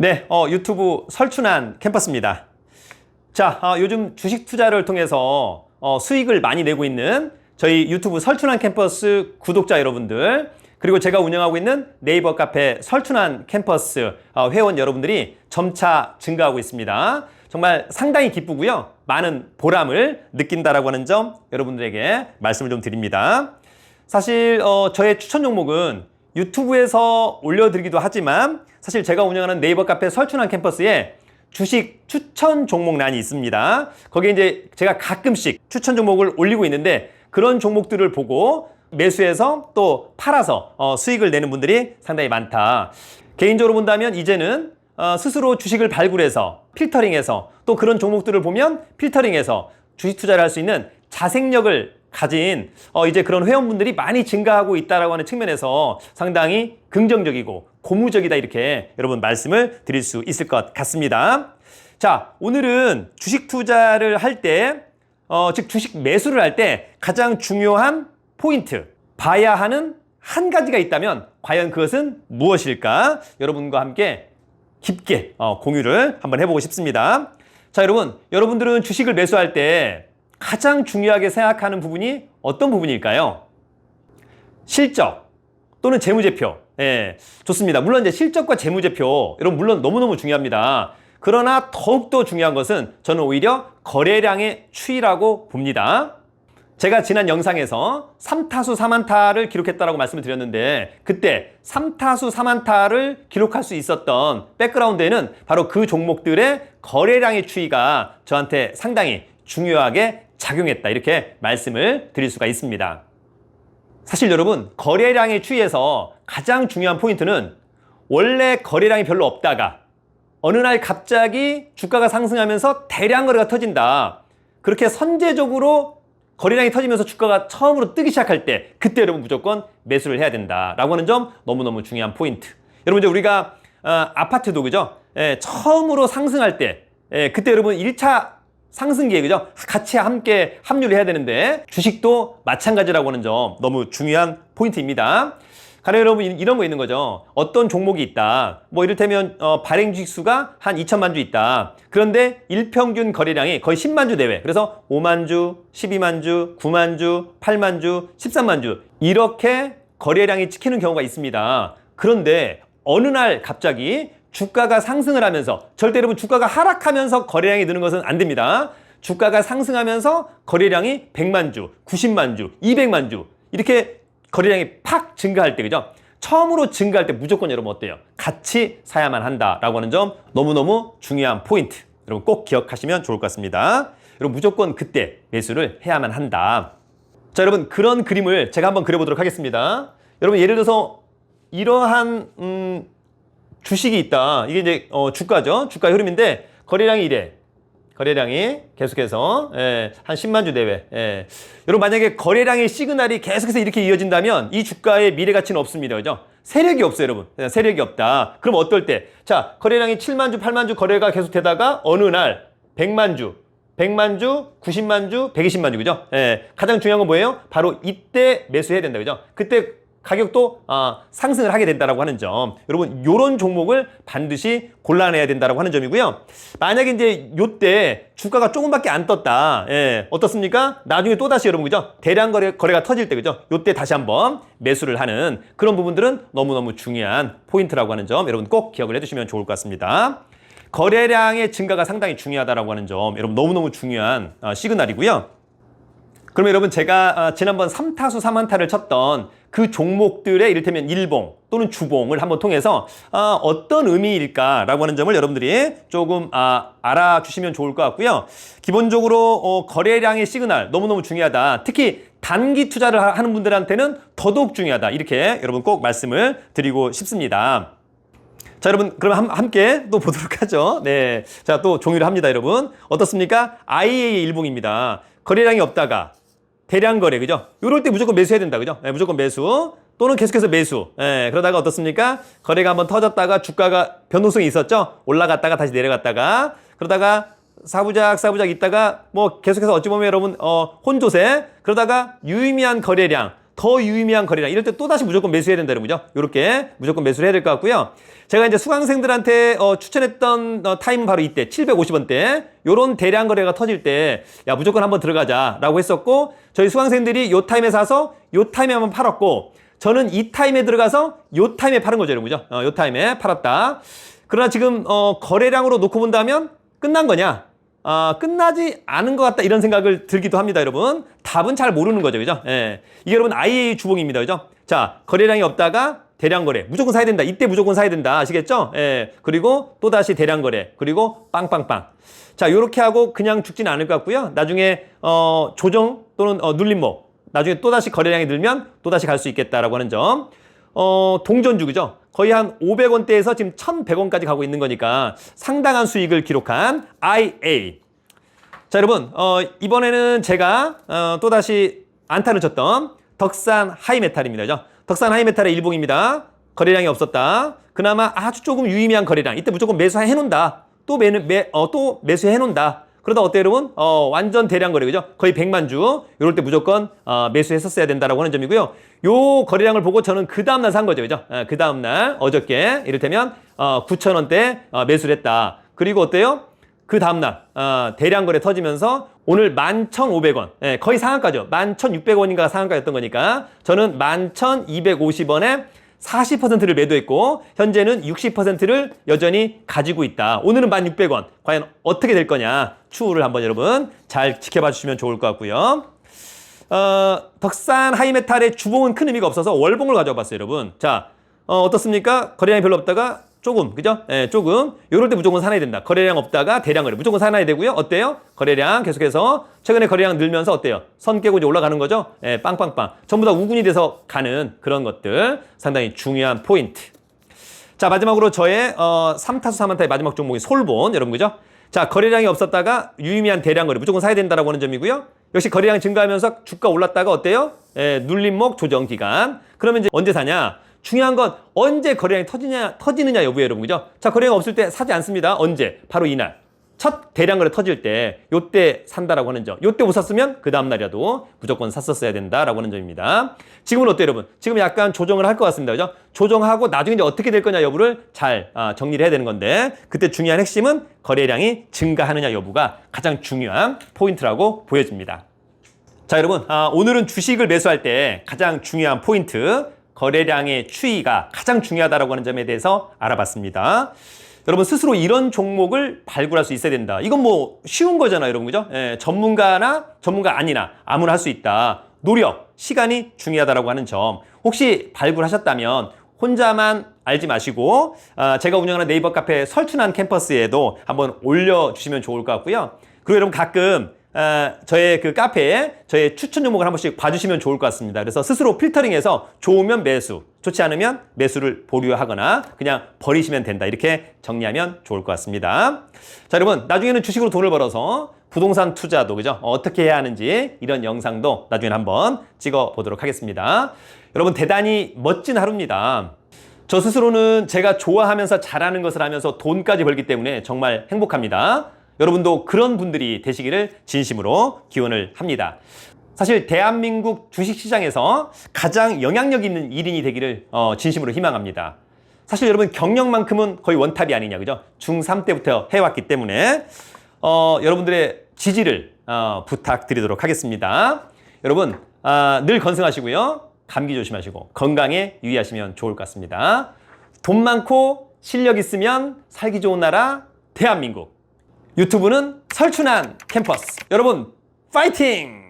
네, 어, 유튜브 설춘한 캠퍼스입니다. 자, 어, 요즘 주식 투자를 통해서 어, 수익을 많이 내고 있는 저희 유튜브 설춘한 캠퍼스 구독자 여러분들, 그리고 제가 운영하고 있는 네이버 카페 설춘한 캠퍼스 어, 회원 여러분들이 점차 증가하고 있습니다. 정말 상당히 기쁘고요. 많은 보람을 느낀다라고 하는 점 여러분들에게 말씀을 좀 드립니다. 사실 어, 저의 추천 종목은 유튜브에서 올려드리기도 하지만 사실 제가 운영하는 네이버 카페 설춘한 캠퍼스에 주식 추천 종목란이 있습니다. 거기에 이제 제가 가끔씩 추천 종목을 올리고 있는데 그런 종목들을 보고 매수해서 또 팔아서 어, 수익을 내는 분들이 상당히 많다. 개인적으로 본다면 이제는 어, 스스로 주식을 발굴해서 필터링해서 또 그런 종목들을 보면 필터링해서 주식 투자를 할 수 있는 자생력을 가진 어, 이제 그런 회원분들이 많이 증가하고 있다라고 하는 측면에서 상당히 긍정적이고 고무적이다 이렇게 여러분 말씀을 드릴 수 있을 것 같습니다. 자, 오늘은 주식 투자를 할 때, 어, 즉 주식 매수를 할 때 가장 중요한 포인트, 봐야 하는 한 가지가 있다면 과연 그것은 무엇일까? 여러분과 함께 깊게 어, 공유를 한번 해보고 싶습니다. 자, 여러분, 여러분들은 주식을 매수할 때 가장 중요하게 생각하는 부분이 어떤 부분일까요? 실적 또는 재무제표. 예, 좋습니다. 물론 이제 실적과 재무제표, 여러분 물론 너무너무 중요합니다. 그러나 더욱더 중요한 것은 저는 오히려 거래량의 추이라고 봅니다. 제가 지난 영상에서 3타수 4만타를 기록했다라고 말씀을 드렸는데 그때 3타수 4만타를 기록할 수 있었던 백그라운드에는 바로 그 종목들의 거래량의 추이가 저한테 상당히 중요하게 작용했다 이렇게 말씀을 드릴 수가 있습니다. 사실 여러분 거래량의 추이에서 가장 중요한 포인트는 원래 거래량이 별로 없다가 어느 날 갑자기 주가가 상승하면서 대량 거래가 터진다. 그렇게 선제적으로 거래량이 터지면서 주가가 처음으로 뜨기 시작할 때 그때 여러분 무조건 매수를 해야 된다라고 하는 점 너무너무 중요한 포인트. 여러분 이제 우리가 어, 아파트도 그죠? 예, 처음으로 상승할 때 예, 그때 여러분 1차 상승기에 그죠? 같이 함께 합류를 해야 되는데 주식도 마찬가지라고 하는 점 너무 중요한 포인트입니다. 가령 여러분 이- 이런 거 있는 거죠. 어떤 종목이 있다. 뭐 이를테면 어, 발행 주식 수가 한 2천만 주 있다. 그런데 일평균 거래량이 거의 10만 주 내외. 그래서 5만 주, 12만 주, 9만 주, 8만 주, 13만 주 이렇게 거래량이 찍히는 경우가 있습니다. 그런데 어느 날 갑자기 주가가 상승을 하면서 절대 여러분 주가가 하락하면서 거래량이 느는 것은 안 됩니다. 주가가 상승하면서 거래량이 100만 주, 90만 주, 200만 주 이렇게 거래량이 팍 증가할 때 그죠? 처음으로 증가할 때 무조건 여러분 어때요? 같이 사야만 한다라고 하는 점 너무너무 중요한 포인트. 여러분 꼭 기억하시면 좋을 것 같습니다. 여러분 무조건 그때 매수를 해야만 한다. 자, 여러분 그런 그림을 제가 한번 그려보도록 하겠습니다. 여러분 예를 들어서 이러한 음, 주식이 있다. 이게 이제 어, 주가죠. 주가 흐름인데 거래량이 이래. 거래량이 계속해서 예, 한 10만 주 내외. 예. 여러분 만약에 거래량의 시그널이 계속해서 이렇게 이어진다면 이 주가의 미래 가치는 없습니다. 그죠? 세력이 없어요, 여러분. 예, 세력이 없다. 그럼 어떨 때? 자, 거래량이 7만 주, 8만 주 거래가 계속되다가 어느 날 100만 주, 100만 주, 90만 주, 120만 주, 그죠? 예, 가장 중요한 건 뭐예요? 바로 이때 매수해야 된다, 그죠? 그때 가격도 아, 상승을 하게 된다라고 하는 점. 여러분, 요런 종목을 반드시 골라내야 된다라고 하는 점이고요. 만약에 이제 요때 주가가 조금밖에 안 떴다. 예, 어떻습니까? 나중에 또 다시 여러분, 그죠? 대량 거래, 거래가 터질 때, 그죠? 요때 다시 한번 매수를 하는 그런 부분들은 너무너무 중요한 포인트라고 하는 점 여러분 꼭 기억을 해두시면 좋을 것 같습니다. 거래량의 증가가 상당히 중요하다라고 하는 점 여러분 너무너무 중요한 어, 시그널이고요. 그럼 여러분 제가 어, 지난번 3타수 3안타를 쳤던 그 종목들의 이를테면 일봉 또는 주봉을 한번 통해서 어, 떤 의미일까라고 하는 점을 여러분들이 조금 아, 알아주시면 좋을 것 같고요. 기본적으로 어, 거래량의 시그널 너무너무 중요하다. 특히 단기 투자를 하- 하는 분들한테는 더더욱 중요하다. 이렇게 여러분 꼭 말씀을 드리고 싶습니다. 자, 여러분, 그럼 함, 함께 또 보도록 하죠. 네. 자, 또 종이를 합니다, 여러분. 어떻습니까? IA 일봉입니다. 거래량이 없다가 대량 거래, 그죠? 요럴 때 무조건 매수해야 된다, 그죠? 네, 무조건 매수. 또는 계속해서 매수. 예, 그러다가 어떻습니까? 거래가 한번 터졌다가 주가가 변동성이 있었죠? 올라갔다가 다시 내려갔다가 그러다가 사부작 사부작 있다가 뭐 계속해서 어찌 보면 여러분 어 혼조세 그러다가 유의미한 거래량 더 유의미한 거래량 이럴 때 또다시 무조건 매수해야 된다는 거죠. 이렇게 무조건 매수를 해야 될 것 같고요. 제가 이제 수강생들한테 어, 추천했던 어, 타임은 바로 이때 750원대 요런 대량 거래가 터질 때 야 무조건 한번 들어가자라고 했었고 저희 수강생들이 요 타임에 사서 요 타임에 한번 팔았고 저는 이 타임에 들어가서 요 타임에 파는 거죠, 여러분. 그죠? 어, 요 타임에 팔았다. 그러나 지금 어, 거래량으로 놓고 본다면 끝난 거냐? 아, 끝나지 않은 것 같다 이런 생각을 들기도 합니다, 여러분. 답은 잘 모르는 거죠, 그죠? 예. 이게 여러분 IA 주봉입니다, 그죠? 자, 거래량이 없다가 대량 거래 무조건 사야 된다. 이때 무조건 사야 된다. 아시겠죠? 예. 그리고 또 다시 대량 거래 그리고 빵빵빵. 자, 요렇게 하고 그냥 죽지는 않을 것 같고요. 나중에 어, 조정 또는 어, 눌림목 나중에 또 다시 거래량이 늘면 또 다시 갈 수 있겠다라고 하는 점. 어, 동전주기죠. 거의 한 500원대에서 지금 1,100원까지 가고 있는 거니까 상당한 수익을 기록한 IA. 자, 여러분, 어, 이번에는 제가 어, 또다시 안타를 쳤던 덕산 하이메탈입니다. 덕산 하이메탈의 일봉입니다. 거래량이 없었다. 그나마 아주 조금 유의미한 거래량. 이때 무조건 매수해 놓는다. 또 매, 매, 어, 또 매수해 놓는다. 그러다 어때요, 여러분? 어, 완전 대량 거래, 그죠? 거의 100만 주. 이럴 때 무조건 어, 매수했었어야 된다라고 하는 점이고요. 요 거래량을 보고 저는 그 다음 날 산 거죠, 그죠? 어, 그 다음 날, 어저께, 이를테면, 어, 9,000원대 어, 매수를 했다. 그리고 어때요? 그 다음 날 어, 대량 거래 터지면서 오늘 11,500원 예, 거의 상한가죠 11,600원인가 상한가였던 거니까 저는 11,250원에 40%를 매도했고 현재는 60%를 여전히 가지고 있다. 오늘은 1,600원. 과연 어떻게 될 거냐? 추후를 한번 여러분 잘 지켜봐 주시면 좋을 것 같고요. 어, 덕산 하이메탈의 주봉은 큰 의미가 없어서 월봉을 가져와 봤어요 여러분. 자 어, 어떻습니까? 거래량이 별로 없다가 조금 그죠? 예, 조금 요럴 때 무조건 사놔야 된다. 거래량 없다가 대량 거래 무조건 사놔야 되고요. 어때요? 거래량 계속해서 최근에 거래량 늘면서 어때요? 선 깨고 이제 올라가는 거죠? 예, 빵빵빵. 전부 다 우군이 돼서 가는 그런 것들 상당히 중요한 포인트. 자 마지막으로 저의 어, 3타수 3안타의 마지막 종목이 솔본 여러분 그죠? 자 거래량이 없었다가 유의미한 대량 거래 무조건 사야 된다라고 하는 점이고요. 역시 거래량이 증가하면서 주가 올랐다가 어때요? 예, 눌림목 조정 기간. 그러면 이제 언제 사냐? 중요한 건 언제 거래량이 터지냐, 터지느냐 여부예요, 여러분. 그죠? 자, 거래량 없을 때 사지 않습니다. 언제? 바로 이날. 첫 대량 거래 터질 때, 요때 산다라고 하는 점. 요때 못 샀으면 그 다음날이라도 무조건 샀었어야 된다라고 하는 점입니다. 지금은 어때요, 여러분? 지금 약간 조정을 할 것 같습니다. 그죠? 조정하고 나중에 이제 어떻게 될 거냐 여부를 잘 아, 정리를 해야 되는 건데, 그때 중요한 핵심은 거래량이 증가하느냐 여부가 가장 중요한 포인트라고 보여집니다. 자, 여러분, 아, 오늘은 주식을 매수할 때 가장 중요한 포인트, 거래량의 추이가 가장 중요하다고 하는 점에 대해서 알아봤습니다. 여러분 스스로 이런 종목을 발굴할 수 있어야 된다. 이건 뭐 쉬운 거잖아요, 여러분 그죠? 예, 전문가나 전문가 아니나 아무나 할 수 있다. 노력, 시간이 중요하다고 하는 점. 혹시 발굴하셨다면 혼자만 알지 마시고 아, 제가 운영하는 네이버 카페 설춘한 캠퍼스에도 한번 올려주시면 좋을 것 같고요. 그리고 여러분 가끔 아, 저의 그 카페에 저의 추천 종목을 한 번씩 봐주시면 좋을 것 같습니다. 그래서 스스로 필터링해서 좋으면 매수, 좋지 않으면 매수를 보류하거나 그냥 버리시면 된다. 이렇게 정리하면 좋을 것 같습니다. 자, 여러분 나중에는 주식으로 돈을 벌어서 부동산 투자도 그죠? 어떻게 해야 하는지 이런 영상도 나중에 한번 찍어 보도록 하겠습니다. 여러분 대단히 멋진 하루입니다. 저 스스로는 제가 좋아하면서 잘하는 것을 하면서 돈까지 벌기 때문에 정말 행복합니다. 여러분도 그런 분들이 되시기를 진심으로 기원을 합니다. 사실 대한민국 주식시장에서 가장 영향력 있는 1인이 되기를 어, 진심으로 희망합니다. 사실 여러분 경력만큼은 거의 원탑이 아니냐 그죠? 중3 때부터 해왔기 때문에 어, 여러분들의 지지를 어, 부탁드리도록 하겠습니다. 여러분 아, 늘 건승하시고요. 감기 조심하시고 건강에 유의하시면 좋을 것 같습니다. 돈 많고 실력 있으면 살기 좋은 나라 대한민국. 유튜브는 설춘한 캠퍼스. 여러분, 파이팅!